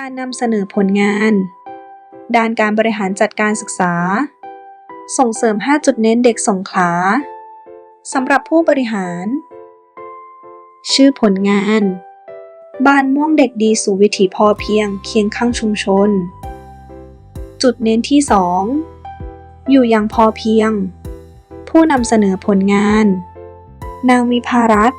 การนำเสนอผลงาน ด้านการบริหารจัดการศึกษา ส่งเสริม 5 จุดเน้นเด็กสงขลาสำหรับผู้บริหาร ชื่อผลงาน บ้านม่วงเด็กดีสู่วิถีพอเพียงเคียงข้างชุมชน จุดเน้นที่ 2 อยู่อย่างพอเพียง ผู้นำเสนอผลงาน นางวิภารัต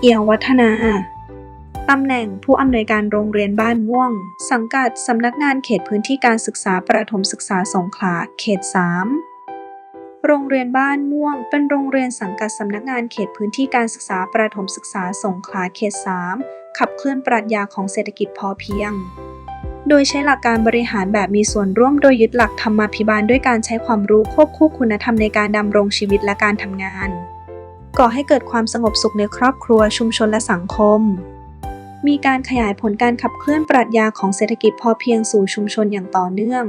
เอี่ยววัฒนา ตำแหน่งผู้อำนวยการโรงเรียนบ้านม่วง สังกัดสำนักงานเขตพื้นที่การศึกษาประถมศึกษาสงขลาเขต 3 โรงเรียนบ้านม่วง เป็นโรงเรียนสังกัดสำนักงานเขตพื้นที่การศึกษาประถมศึกษาสงขลาเขต 3 ขับเคลื่อนปรัชญาของเศรษฐกิจพอเพียง โดยใช้หลักการบริหารแบบมีส่วนร่วมโดยยึดหลักธรรมาภิบาลด้วยการใช้ความรู้ควบคู่คุณธรรมในการดำรงชีวิตและการทำงาน ก่อให้เกิดความสงบสุขในครอบครัวชุมชนและสังคม มีการขยายผลการขับเคลื่อนปรัชญาของเศรษฐกิจพอเพียงสู่ชุมชนอย่างต่อเนื่อง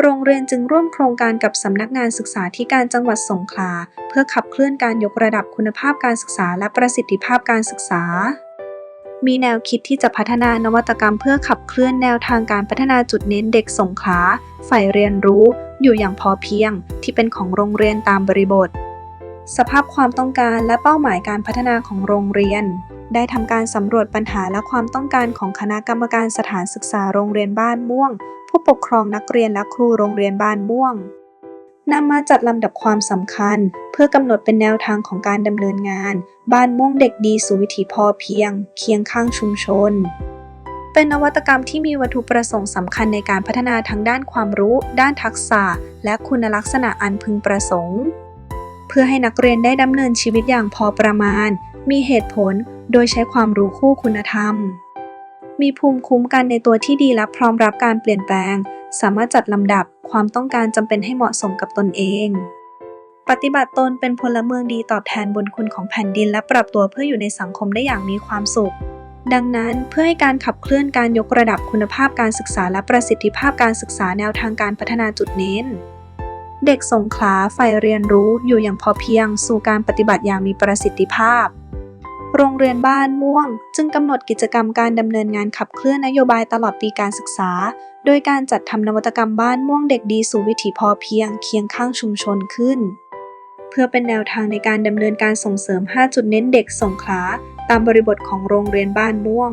โรงเรียนจึงร่วมโครงการกับสำนักงานศึกษาธิการจังหวัดสงขลา เพื่อขับเคลื่อนการยกระดับคุณภาพการศึกษาและประสิทธิภาพการศึกษา มีแนวคิดที่จะพัฒนานวัตกรรมเพื่อขับเคลื่อนแนวทางการพัฒนาจุดเน้นเด็กสงขลาฝ่ายเรียนรู้ อยู่อย่างพอเพียง ที่เป็นของโรงเรียนตามบริบท สภาพความต้องการและเป้าหมายการพัฒนาของโรงเรียน ได้ทำการสำรวจปัญหาและความต้องการของคณะกรรมการสถานศึกษาโรงเรียนบ้านม่วง ผู้ปกครองนักเรียนและครูโรงเรียนบ้านม่วงนำมาจัดลำดับความสำคัญ เพื่อกำหนดเป็นแนวทางของการดำเนินงาน บ้านม่วงเด็กดีสู่วิถีพอเพียง เคียงข้างชุมชน เป็นนวัตกรรมที่มีวัตถุประสงค์สำคัญในการพัฒนาทั้งด้านความรู้ ด้านทักษะ และคุณลักษณะอันพึงประสงค์ เพื่อให้นักเรียนได้ดำเนินชีวิตอย่างพอประมาณ มีเหตุผล โดยใช้ความรู้คู่คุณธรรม มีภูมิคุ้มกันในตัวที่ดีและพร้อมรับการเปลี่ยนแปลง สามารถจัดลำดับความต้องการจำเป็นให้เหมาะสมกับตนเอง ปฏิบัติตนเป็นพลเมืองดีตอบแทนบุญคุณของแผ่นดินและปรับตัวเพื่ออยู่ในสังคมได้อย่างมีความสุข ดังนั้นเพื่อให้การขับเคลื่อนการยกระดับคุณภาพการศึกษาและประสิทธิภาพการศึกษาแนวทางการพัฒนาจุดเน้นเด็กสงขลาใฝ่เรียนรู้อยู่อย่างพอเพียงสู่การปฏิบัติอย่างมีประสิทธิภาพ โรงเรียนบ้านม่วง จึงกำหนดกิจกรรมการดำเนินงานขับเคลื่อนนโยบายตลอดปีการศึกษา โดยการจัดทำนวัตกรรมบ้านม่วงเด็กดีสู่วิถีพอเพียงเคียงข้างชุมชนขึ้น เพื่อเป็นแนวทางในการดำเนินการส่งเสริม 5 จุดเน้นเด็กสงขลาตามบริบทของโรงเรียนบ้านม่วง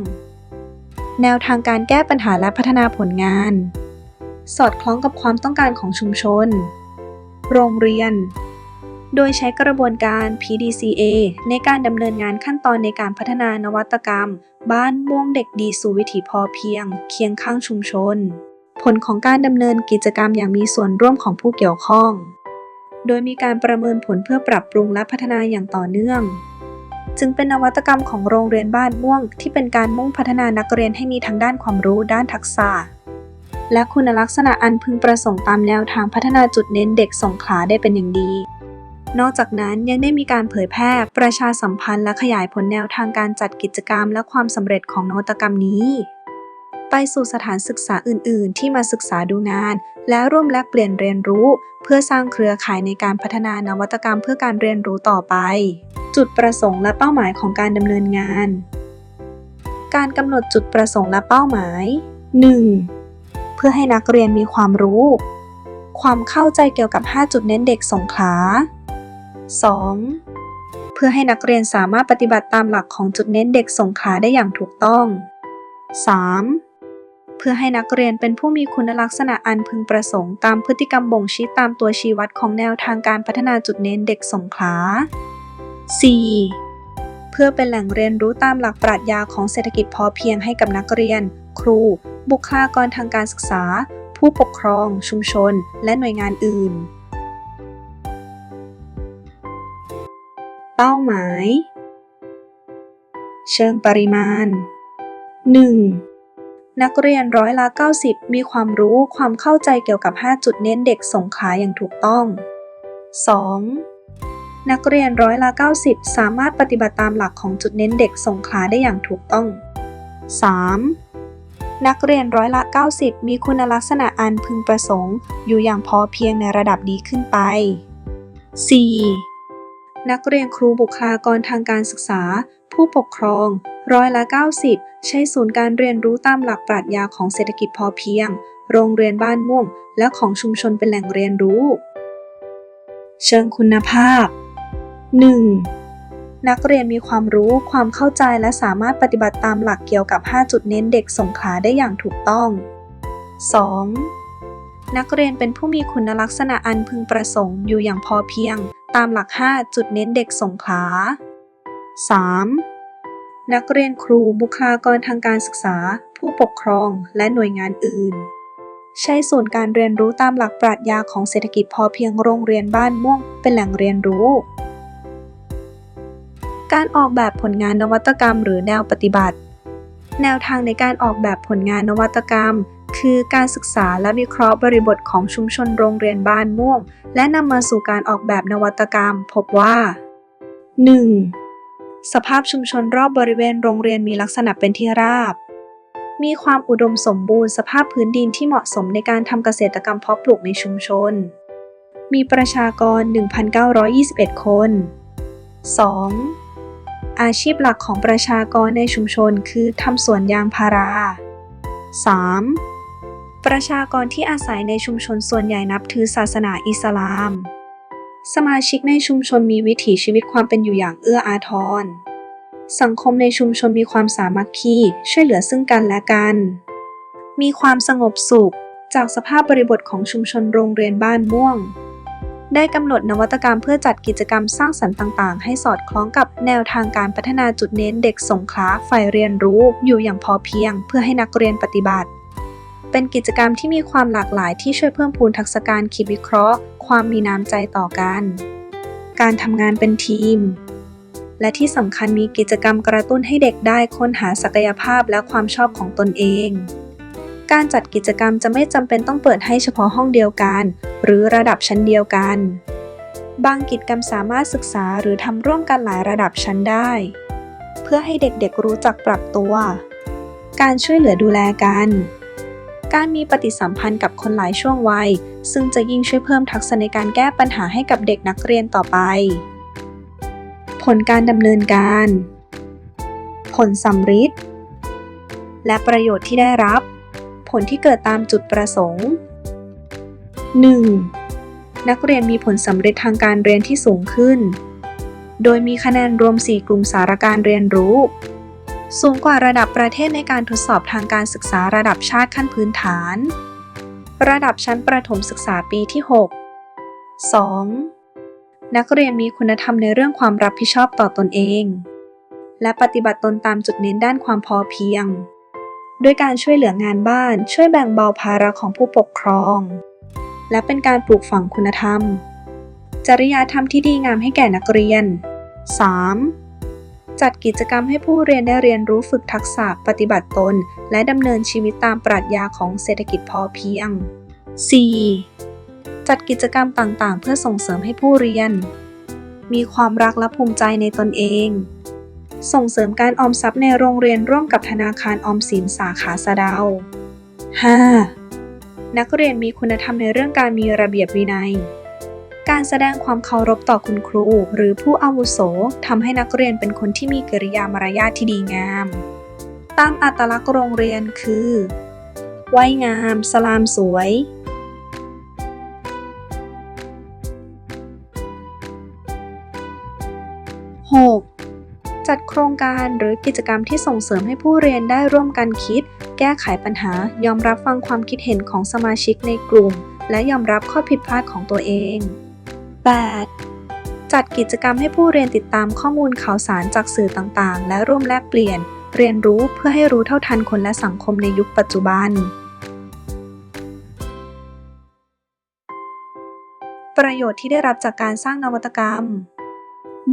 แนวทางการแก้ปัญหาและพัฒนาผลงาน สอดคล้องกับความต้องการของชุมชน โรงเรียน โดยใช้กระบวนการ PDCA ในการดำเนินงานขั้นตอนในการพัฒนานวัตกรรม บ้านม่วงเด็กดีสู่วิถีพอเพียง เคียงข้างชุมชน ผลของการดำเนินกิจกรรมอย่างมีส่วนร่วมของผู้เกี่ยวข้อง โดยมีการประเมินผลเพื่อปรับปรุงและพัฒนาอย่างต่อเนื่อง จึงเป็นนวัตกรรมของโรงเรียนบ้านม่วง ที่เป็นการมุ่งพัฒนานักเรียนให้มีทั้งด้านความรู้ด้านทักษะและคุณลักษณะอันพึงประสงค์ตามแนวทางพัฒนาจุดเน้นเด็กสงขลาได้เป็นอย่างดี นอกจากนั้นยังได้มีการเผยแพร่ประชาสัมพันธ์และขยายผลแนวทางการจัดกิจกรรมและความสำเร็จของนวัตกรรมนี้ ไปสู่สถานศึกษาอื่น ๆ ที่มาศึกษาดูงาน และร่วมแลกเปลี่ยนเรียนรู้ เพื่อสร้างเครือข่ายในการพัฒนานวัตกรรมเพื่อการเรียนรู้ต่อไป จุดประสงค์และเป้าหมายของการดำเนินงาน การกำหนดจุดประสงค์และเป้าหมาย 1. เพื่อให้นักเรียนมีความรู้ ความเข้าใจเกี่ยวกับ 5 จุดเน้นเด็กสงขลา 2. เพื่อให้นักเรียนสามารถปฏิบัติตามหลักของจุดเน้นเด็กสงขาได้อย่างถูกต้อง 3. เพื่อให้นักเรียนเป็นผู้มีคุณลักษณะอันพึงประสงค์ตามพฤติกรรมบ่งชี้ตามตัวชี้วัดของแนวทางการพัฒนาจุดเน้นเด็กสงขา 4. เพื่อเป็นแหล่งเรียนรู้ตามหลักปรัชญาของเศรษฐกิจพอเพียงให้กับนักเรียน ครู บุคลากรทางการศึกษา ผู้ปกครอง ชุมชน และหน่วยงานอื่น เป้าหมาย เชิงปริมาณ 1. นักเรียนร้อยละ 90 มีความรู้ความเข้าใจเกี่ยวกับ 5 จุดเน้นเด็กสงขลาอย่างถูกต้อง 2. นักเรียนร้อยละ 90 สามารถปฏิบัติตามหลักของจุดเน้นเด็กสงขลาได้อย่างถูกต้อง 3. นักเรียนร้อยละ 90 มีคุณลักษณะอันพึงประสงค์ อยู่อย่างพอเพียงในระดับดีขึ้นไป 4. นักเรียนครูบุคลากรทางการศึกษา ผู้ปกครอง ร้อยละ 90 ใช้ศูนย์การเรียนรู้ตามหลักปรัชญาของเศรษฐกิจพอเพียง โรงเรียนบ้านม่วง และของชุมชนเป็นแหล่งเรียนรู้ เชิงคุณภาพ 1. นักเรียนมีความรู้ความเข้าใจและสามารถปฏิบัติตามหลักเกี่ยวกับ 5 จุดเน้นเด็กสงขาได้อย่างถูกต้อง 2. นักเรียนเป็นผู้มีคุณลักษณะอันพึงประสงค์อยู่อย่างพอเพียง ตามหลัก 5 จุดเน้นเด็กสงขลา 3. นักเรียนครูบุคลากรทางการศึกษา ผู้ปกครองและหน่วยงานอื่น ใช้ศูนย์การเรียนรู้ตามหลักปรัชญาของเศรษฐกิจพอเพียงโรงเรียนบ้านม่วงเป็นแหล่งเรียนรู้ การออกแบบผลงานนวัตกรรมหรือแนวปฏิบัติ แนวทางในการออกแบบผลงานนวัตกรรม คือการศึกษาและวิเคราะห์บริบทของชุมชนโรงเรียนบ้านม่วง และนำมาสู่การออกแบบนวัตกรรม พบว่า 1. สภาพชุมชนรอบบริเวณโรงเรียนมีลักษณะเป็นที่ราบ มีความอุดมสมบูรณ์สภาพพื้นดินที่เหมาะสมในการทำเกษตรกรรมเพาะปลูกในชุมชน มีประชากร 1,921 คน 2. อาชีพหลักของประชากรในชุมชนคือทำสวนยางพารา 3. ประชากรที่อาศัยในชุมชนส่วนใหญ่นับถือศาสนาอิสลาม สมาชิกในชุมชนมีวิถีชีวิตความเป็นอยู่อย่างเอื้ออาทร สังคมในชุมชนมีความสามัคคี ช่วยเหลือซึ่งกันและกัน มีความสงบสุข จากสภาพบริบทของชุมชนโรงเรียนบ้านม่วง ได้กำหนดนวัตกรรมเพื่อจัดกิจกรรมสร้างสรรค์ต่างๆ ให้สอดคล้องกับแนวทางการพัฒนาจุดเน้นเด็กสงขลาฝ่ายเรียนรู้อยู่อย่างพอเพียง เพื่อให้นักเรียนปฏิบัติ เป็นกิจกรรมที่มีความหลากหลายที่ช่วยเพิ่มพูนทักษะการคิดวิเคราะห์ ความมีน้ำใจต่อกัน การทำงานเป็นทีม และที่สำคัญมีกิจกรรมกระตุ้นให้เด็กได้ค้นหาศักยภาพและความชอบของตนเอง การจัดกิจกรรมจะไม่จำเป็นต้องเปิดให้เฉพาะห้องเดียวกัน หรือระดับชั้นเดียวกัน บางกิจกรรมสามารถศึกษาหรือทำร่วมกันหลายระดับชั้นได้ เพื่อให้เด็กๆรู้จักปรับตัว การช่วยเหลือดูแลกัน การมีปฏิสัมพันธ์กับคนหลายช่วงวัย ซึ่งจะยิ่งช่วยเพิ่มทักษะในการแก้ปัญหาให้กับเด็กนักเรียนต่อไป ผลการดำเนินการ ผลสำฤทธิ์และประโยชน์ที่ได้รับ ผลที่เกิดตามจุดประสงค์ 1. นักเรียนมีผลสำเร็จทางการเรียนที่สูงขึ้น โดยมีคะแนนรวม 4 กลุ่มสารการเรียนรู้ สูงกว่าระดับประเทศในการทดสอบทางการศึกษาระดับชาติขั้นพื้นฐาน ระดับชั้นประถมศึกษาปีที่ 6 2. นักเรียนมีคุณธรรมในเรื่องความรับผิดชอบต่อตนเอง และปฏิบัติตนตามจุดเน้นด้านความพอเพียง ด้วยการช่วยเหลืองานบ้านช่วยแบ่งเบาภาระของผู้ปกครอง และเป็นการปลูกฝังคุณธรรม จริยธรรมที่ดีงามให้แก่นักเรียน 3. จัดกิจกรรมให้ผู้เรียนได้เรียนรู้ฝึกทักษะปฏิบัติตน และดำเนินชีวิตตามปรัชญาของเศรษฐกิจพอเพียง 4. จัดกิจกรรมต่างๆ เพื่อส่งเสริมให้ผู้เรียน มีความรักและภูมิใจในตนเอง ส่งเสริมการออมทรัพย์ในโรงเรียนร่วมกับธนาคารออมสินสาขาสะดาว 5. นักเรียนมีคุณธรรมในเรื่องการมีระเบียบวินัย การแสดงความเคารพต่อคุณครู หรือผู้อาวุโสทำให้นักเรียนเป็นคนที่มีกิริยามารยาทที่ดีงาม ตามอัตลักษณ์โรงเรียนคือไหวงาม สลามสวย 6. จัดโครงการหรือกิจกรรมที่ส่งเสริมให้ผู้เรียนได้ร่วมกันคิด แก้ไขปัญหายอมรับฟังความคิดเห็นของสมาชิกในกลุ่ม และยอมรับข้อผิดพลาดของตัวเอง 8. จัดกิจกรรมให้ผู้เรียนติดตามข้อมูลข่าวสารจากสื่อต่างๆ และร่วมแลกเปลี่ยน เรียนรู้เพื่อให้รู้เท่าทันคนและสังคมในยุคปัจจุบัน ประโยชน์ที่ได้รับจากการสร้างนวัตกรรม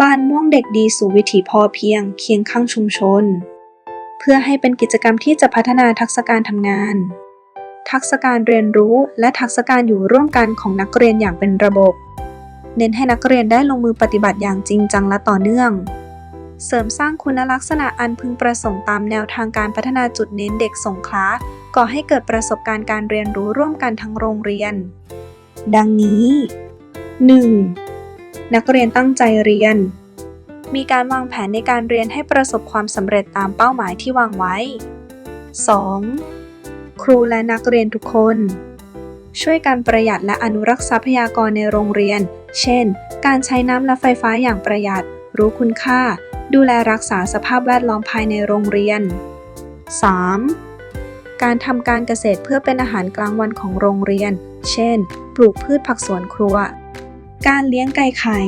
บ้านม่วงเด็กดีสู่วิถีพอเพียง เคียงข้างชุมชน เพื่อให้เป็นกิจกรรมที่จะพัฒนาทักษะการทำงานทักษะการเรียนรู้และทักษะการอยู่ร่วมกันของนักเรียนอย่างเป็นระบบ เน้นให้นักเรียนได้ลงมือปฏิบัติอย่างจริงจังและต่อเนื่อง เสริมสร้างคุณลักษณะอันพึงประสงค์ตามแนวทางการพัฒนาจุดเน้นเด็กสงขลาก่อให้เกิดประสบการณ์การเรียนรู้ร่วมกันทั้งโรงเรียน ดังนี้ 1. นักเรียนตั้งใจเรียน มีการวางแผนในการเรียนให้ประสบความสำเร็จตามเป้าหมายที่วางไว้ 2. ครูและนักเรียนทุกคน ช่วยกันประหยัดและอนุรักษ์ทรัพยากรในโรงเรียน เช่น การใช้น้ำและไฟฟ้าอย่างประหยัด รู้คุณค่า ดูแลรักษาสภาพแวดล้อมภายในโรงเรียน 3. การทำการเกษตรเพื่อเป็นอาหารกลางวันของโรงเรียน เช่น ปลูกพืชผักสวนครัว การเลี้ยงไก่ไข่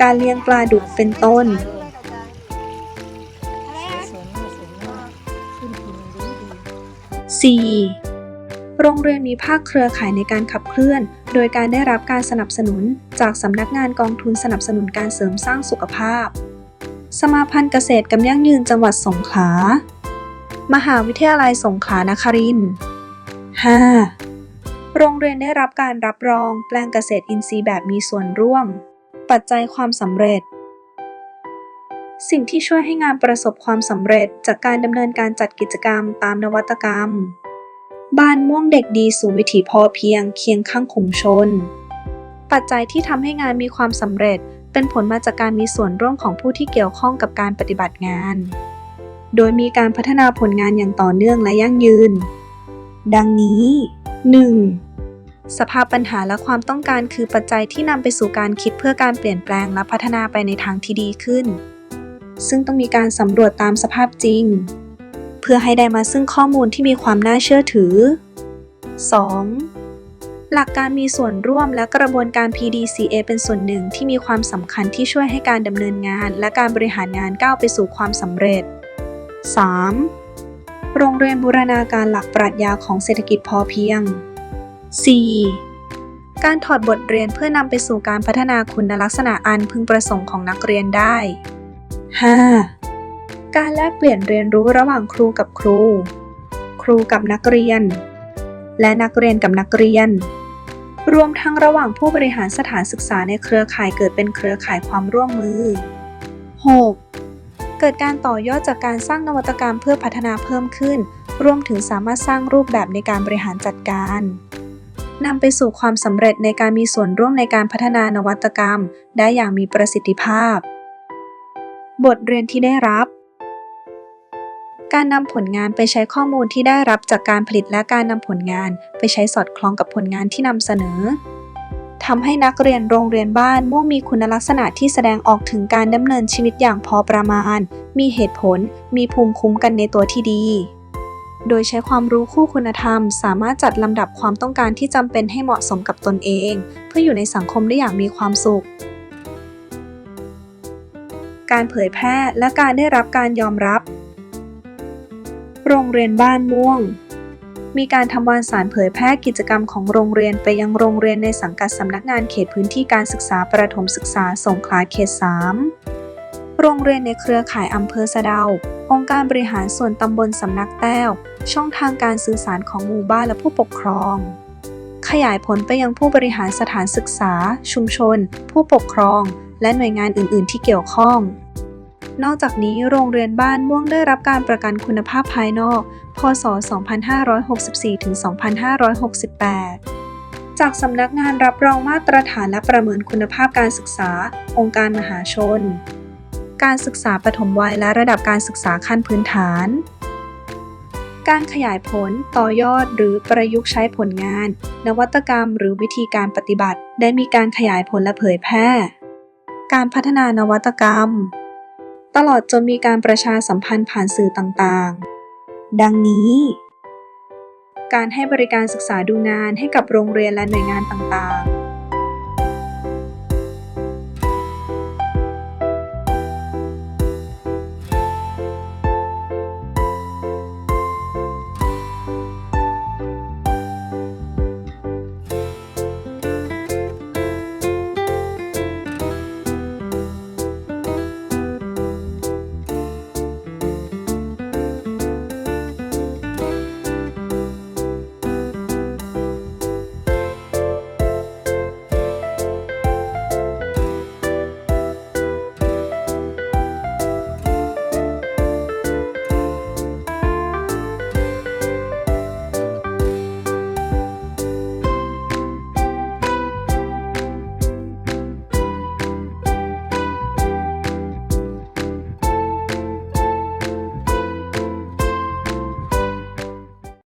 การเลี้ยงปลาดุกเป็นต้น 4. โรงเรียนมีภาคเครือข่ายในการขับเคลื่อน โดยการได้รับการสนับสนุนจากสำนักงานกองทุนสนับสนุนการเสริมสร้างสุขภาพ สมาพันธ์เกษตรกำยั่งยืนจังหวัดสงขลา มหาวิทยาลัยสงขลานครินทร์ 5. โรงเรียนได้รับการรับรองแปลงเกษตรอินทรีย์แบบมีส่วนร่วม ปัจจัยความสำเร็จ สิ่งที่ช่วยให้งานประสบความสำเร็จจากการดำเนินการจัดกิจกรรมตามนวัตกรรม บ้านม่วงเด็กดีสู่วิถีพอเพียงเคียงข้างขุมชน ปัจจัยที่ทำให้งานมีความสำเร็จ เป็นผลมาจากการมีส่วนร่วมของผู้ที่เกี่ยวข้องกับการปฏิบัติงาน โดยมีการพัฒนาผลงานอย่างต่อเนื่องและยั่งยืน ดังนี้ 1. สภาพปัญหาและความต้องการคือปัจจัยที่นำไปสู่การคิดเพื่อการเปลี่ยนแปลงและพัฒนาไปในทางที่ดีขึ้น ซึ่งต้องมีการสำรวจตามสภาพจริง พื่อให้ได้มาซึ่งข้อมูลที่มีความน่าเชื่อถือ 2. หลักการมีส่วนร่วมและกระบวนการ PDCA เป็นส่วนหนึ่งที่มีความสำคัญที่ช่วยให้การดำเนินงาน และการบริหารงานก้าวไปสู่ความสำเร็จ 3. โรงเรียนบูรณาการหลักปรัชญาของเศรษฐกิจพอเพียง 4. การถอดบทเรียนเพื่อนำไปสู่การพัฒนาคุณลักษณะอันพึงประสงค์ของนักเรียนได้ 5. การแลกเปลี่ยนเรียนรู้ระหว่างครูกับครู ครูกับนักเรียน และนักเรียนกับนักเรียน รวมทั้งระหว่างผู้บริหารสถานศึกษาในเครือข่ายเกิดเป็นเครือข่ายความร่วมมือ 6. เกิดการต่อยอดจากการสร้างนวัตกรรมเพื่อพัฒนาเพิ่มขึ้น รวมถึงสามารถสร้างรูปแบบในการบริหารจัดการนำไปสู่ความสำเร็จในการมีส่วนร่วมในการพัฒนานวัตกรรม ได้อย่างมีประสิทธิภาพ บทเรียนที่ได้รับ การนำผลงานไปใช้ข้อมูลที่ได้รับจากการผลิตและการนำผลงานไปใช้สอดคล้องกับผลงานที่นำเสนอทำให้นักเรียนโรงเรียนบ้านมุ่งมีคุณลักษณะที่แสดงออกถึงการดำเนินชีวิตอย่างพอประมาณ มีเหตุผล มีภูมิคุ้มกันในตัวที่ดี โดยใช้ความรู้คู่คุณธรรม สามารถจัดลำดับความต้องการที่จำเป็นให้เหมาะสมกับตนเอง เพื่ออยู่ในสังคมได้อย่างมีความสุข การเผยแพร่และการได้รับการยอมรับ โรงเรียนบ้านม่วง มีการทำวารสารเผยแพร่กิจกรรมของโรงเรียนไปยังโรงเรียนในสังกัดสำนักงานเขตพื้นที่การศึกษาประถมศึกษาสงขลาเขต 3 โรงเรียนในเครือข่ายอำเภอสะเดา องค์การบริหารส่วนตำบลสำนักแต้ว ช่องทางการสื่อสารของหมู่บ้านและผู้ปกครองขยายผลไปยังผู้บริหารสถานศึกษา ชุมชน ผู้ปกครอง และหน่วยงานอื่น ๆ ที่เกี่ยวข้อง นอกจากนี้โรงเรียนบ้านม่วงได้รับการประกันคุณภาพภายนอก พศ 2564-2568 จากสำนักงานรับรองมาตรฐานและประเมินคุณภาพการศึกษา องค์การมหาชน การศึกษาปฐมวัยและระดับการศึกษาขั้นพื้นฐาน การขยายผล ต่อยอด หรือประยุกต์ใช้ผลงาน นวัตกรรม หรือวิธีการปฏิบัติ ได้มีการขยายผลและเผยแพร่ การพัฒนานวัตกรรม ตลอดจนมีการประชาสัมพันธ์ผ่านสื่อต่างๆ ดังนี้ การให้บริการศึกษาดูงานให้กับโรงเรียนและหน่วยงานต่างๆ